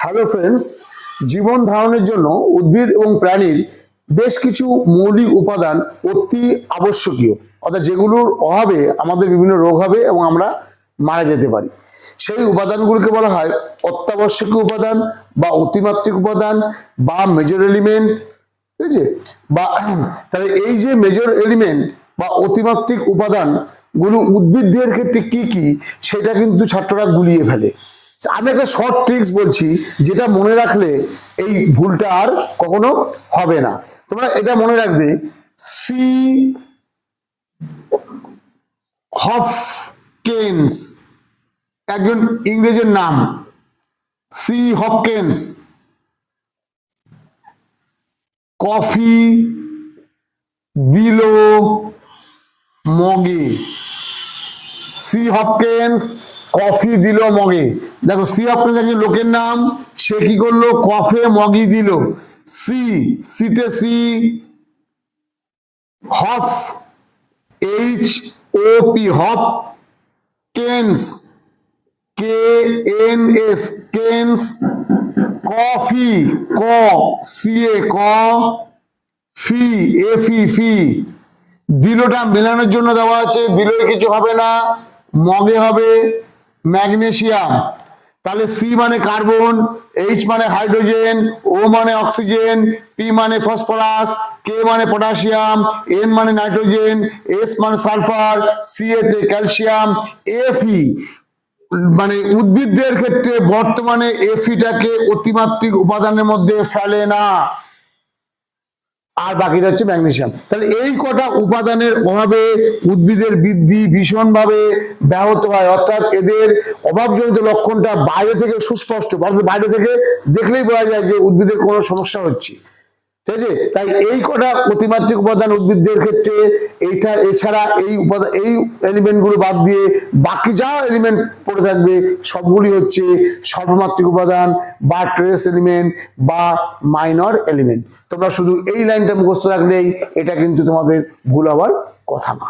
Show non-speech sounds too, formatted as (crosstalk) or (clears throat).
Hello friends জীবন ধারণের জন্য উদ্ভিদ এবং প্রাণীর বেশ কিছু মৌলিক উপাদান অতি আবশ্যকীয়। অর্থাৎ যেগুলোর অভাবে আমাদের বিভিন্ন রোগ হবে এবং আমরা মারা যেতে পারি। সেই উপাদানগুলোকে বলা হয় অত্যাবশ্যকীয় উপাদান বা অতিমাত্রিক উপাদান বা মেজর এলিমেন্ট ঠিক আছে? বা (clears throat) তাহলে এই যে মেজর এলিমেন্ট বা অতিমাত্রিক উপাদানগুলো উদ্ভিদদের ক্ষেত্রে কি কি, সেটা কিন্তু ছাত্ররা গুলিয়ে ফেলে। আমি একটা শর্ট ট্রিক্স বলছি, যেটা মনে রাখলে এই ভুলটা আর কখনো হবে না। তোমরা এটা মনে রাখবে সি হপকেন্স একজন ইংরেজের নাম সি হপকেন্স কফি দিল মগে সি হপকেন্স কফি দিল মগে। দেখো সি হপকেন্স একজন লোকের নাম, সে কি করল? কফে মগি দিল। সি সিতে সি হফ, এইচ, ও, পি, হফ, কেন্স, কে এন এস, কেন্স, কফি, ক সি এ ক, ফি, এফ ই ফি। দিলোটা মেলানোর জন্য দেওয়া আছে। দিলে কিছু হবে না, মগে হবে। ম্যাগনেসিয়াম তাহলে সি মানে কার্বন এইচ মানে হাইড্রোজেন ও মানে অক্সিজেন পি মানে ফসফরাস কে মানে পটাশিয়াম এন মানে নাইট্রোজেন এস মানে সালফার সি এতে ক্যালসিয়াম এফি মানে উদ্ভিদদের ক্ষেত্রে বর্তমানে এফিটাকে অতিমাত্রিক উপাদানের মধ্যে ফেলে না। আর বাকিটা হচ্ছে ম্যাগনেশিয়াম। তাহলে এই কটা উপাদানের অভাবে উদ্ভিদের বৃদ্ধি ভীষণভাবে ব্যাহত হয়। অর্থাৎ এদের অভাবজনিত লক্ষণটা বাইরে থেকে সুস্পষ্ট, বাইরে থেকে দেখলেই বলা যায় যে উদ্ভিদের কোনো সমস্যা হচ্ছে। ঠিক আছে তাই এই কটা অতিমাত্রিক উপাদান উদ্ভিদদের ক্ষেত্রে এইটা এছাড়া এই উপাদান এই এলিমেন্টগুলো বাদ দিয়ে বাকি যা এলিমেন্ট পড়ে থাকবে, সবগুলি হচ্ছে সর্বমাত্রিক উপাদান বা ট্রেস এলিমেন্ট বা মাইনর এলিমেন্ট তোমরা শুধু এই লাইনটা মুখস্থ রাখলেই এটা কিন্তু তোমাদের ভুল হওয়ার কথা না।